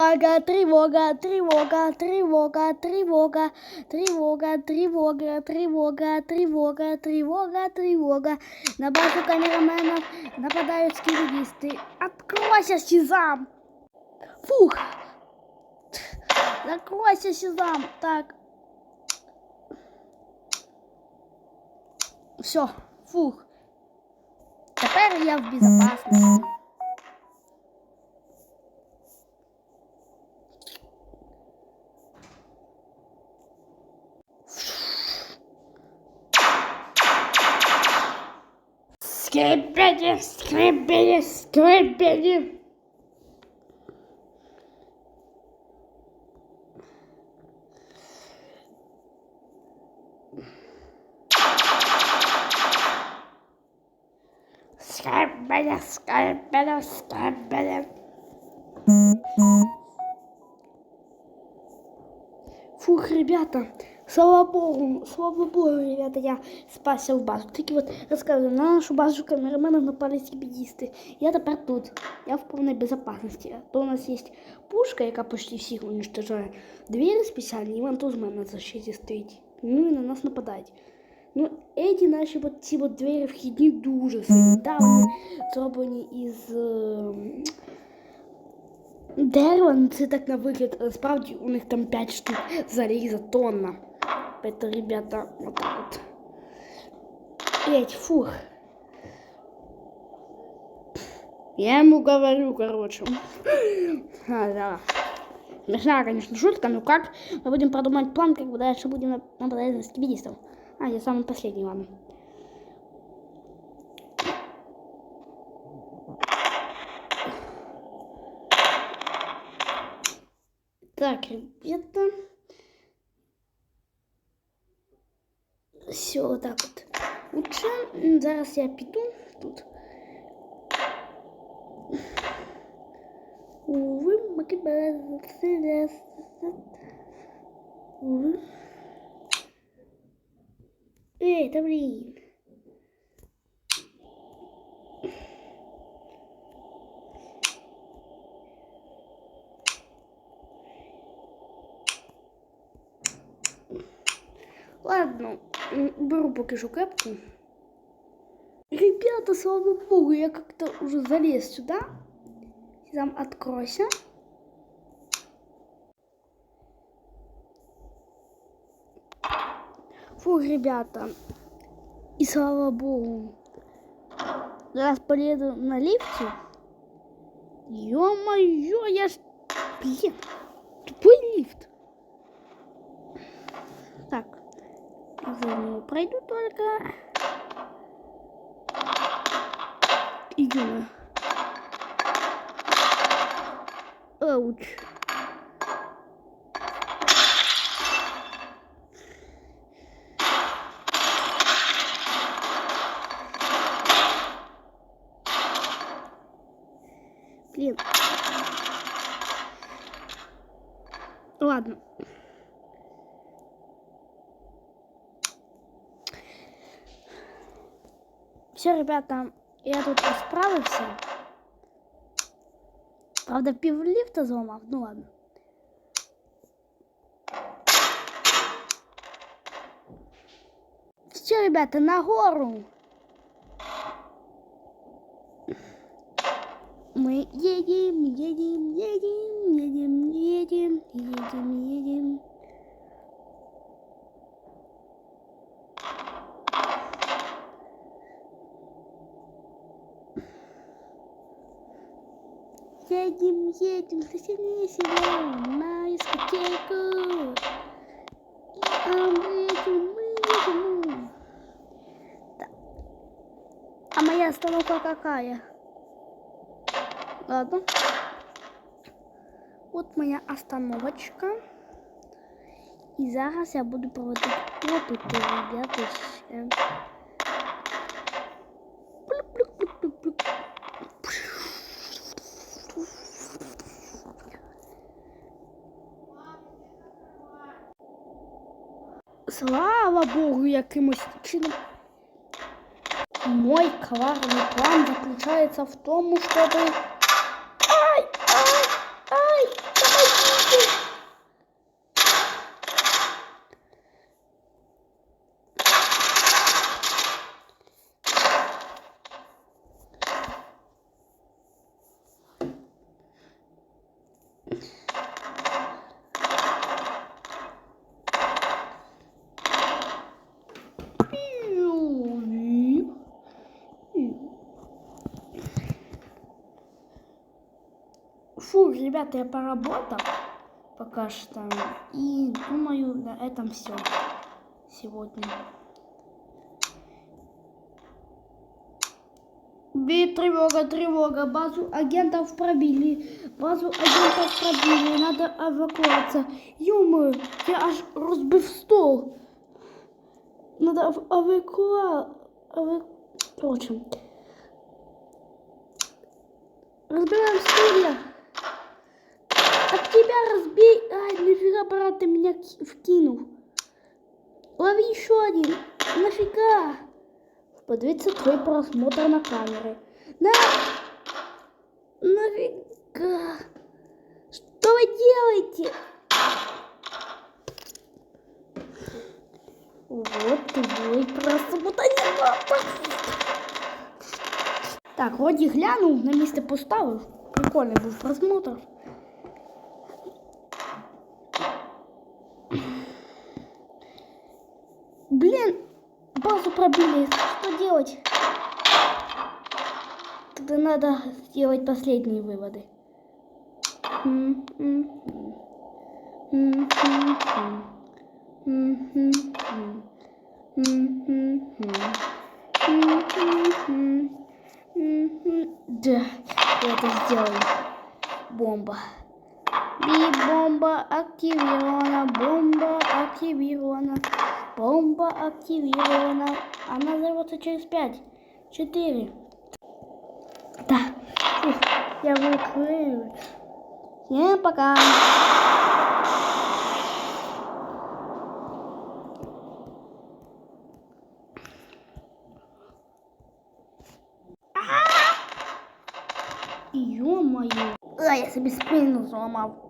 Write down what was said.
Тревога, тревога, тревога, тревога, тревога, тревога, тревога, тревога, тревога, тревога, тревога. На базу камераменов нападают скиллисты. Откройся, Сезам! Фух! Закройся, Сезам! Так. Все, фух. Теперь я в безопасности. Скрипели, скрипели, скрипели. Скрипели, скрипели, скрипели. Фух, ребята, слава богу, слава богу, ребята, я спасил базу. Тільки вот рассказываю, на нашу базу камераменов напали скибидисты. Я тепер тут, я в полной безопасности. А то у нас есть пушка, яка почти всіх уничтожає. Двері спеціальні, і вантуз в мене на защиті стоїть. Ну і на нас нападають. Ну, эти наші вот ці вот двері вхідні дуже сильні. Да, вони зроблені із... е, Дерево, ну це так на вигляд. Насправді у них там 5 штук заліза тонна. Это, ребята, вот так вот. Эть, фух. Я ему говорю, короче. А, да. Смешная, конечно, шутка, но как мы будем продумать план, как бы дальше будем нап- нападать на скибидистов. А, я самый последний, ладно. Так, ребята. Все, вот так от. Лучше м, зараз я піду тут. Увы, макибас. Увы. Эй, да блин. Ладно, м, беру поки що кепку. Ребята, слава богу, я как-то уже залез сюда. Там откройся. Фух, ребята. И слава богу. Зараз поеду на лифте. Ё-моё, я ж... Блин, тупой лифт. Так, заново пройду только. Идем. Ауч. Все, ребята, я тут справився. Правда, пів ліфта зламав, ну ладно. Все, ребята, нагору. Мы едем, едем, едем, едем, едем, едем, едем. Едем, едем, соседние село на дискотеку. А мы едем, мы едем. Да. А моя остановка какая? Ладно. Вот моя остановочка. І зараз я буду проводити опити, ребята. ще. Плюк-плюк-плюк-плюк-плюк. Слава Богу, якимось чином. Мой коварный план заключается в том, чтобы... ребята, я поработал пока что. И думаю, на этом все сегодня. Бит, тревога, тревога. Базу агентов пробили. Базу агентов пробили. Надо эвакуация. ё я аж разбив стол. Надо эв- эвакуа... эва- Короче. Разбираем стулья. От тебя разбей. Ай, нафига, брат, ты меня ки- вкинул. Лови еще один. Нафига? Подивіться твой просмотр на камеры. На! Нафига? Что вы делаете? Вот твой просмотр. Не надо. Так, вроді глянув, на місце поставив. Прикольний був просмотр. Базу пробили. Что делать? Тогда надо сделать последние выводы. Да, я это сделаю. Бомба. Би-бомба активирована, бомба активирована, бомба активирована. Она взорвется через пять, четыре. Да, я выкрою. Всем пока. Ё-моё. А, я себе спину зламав.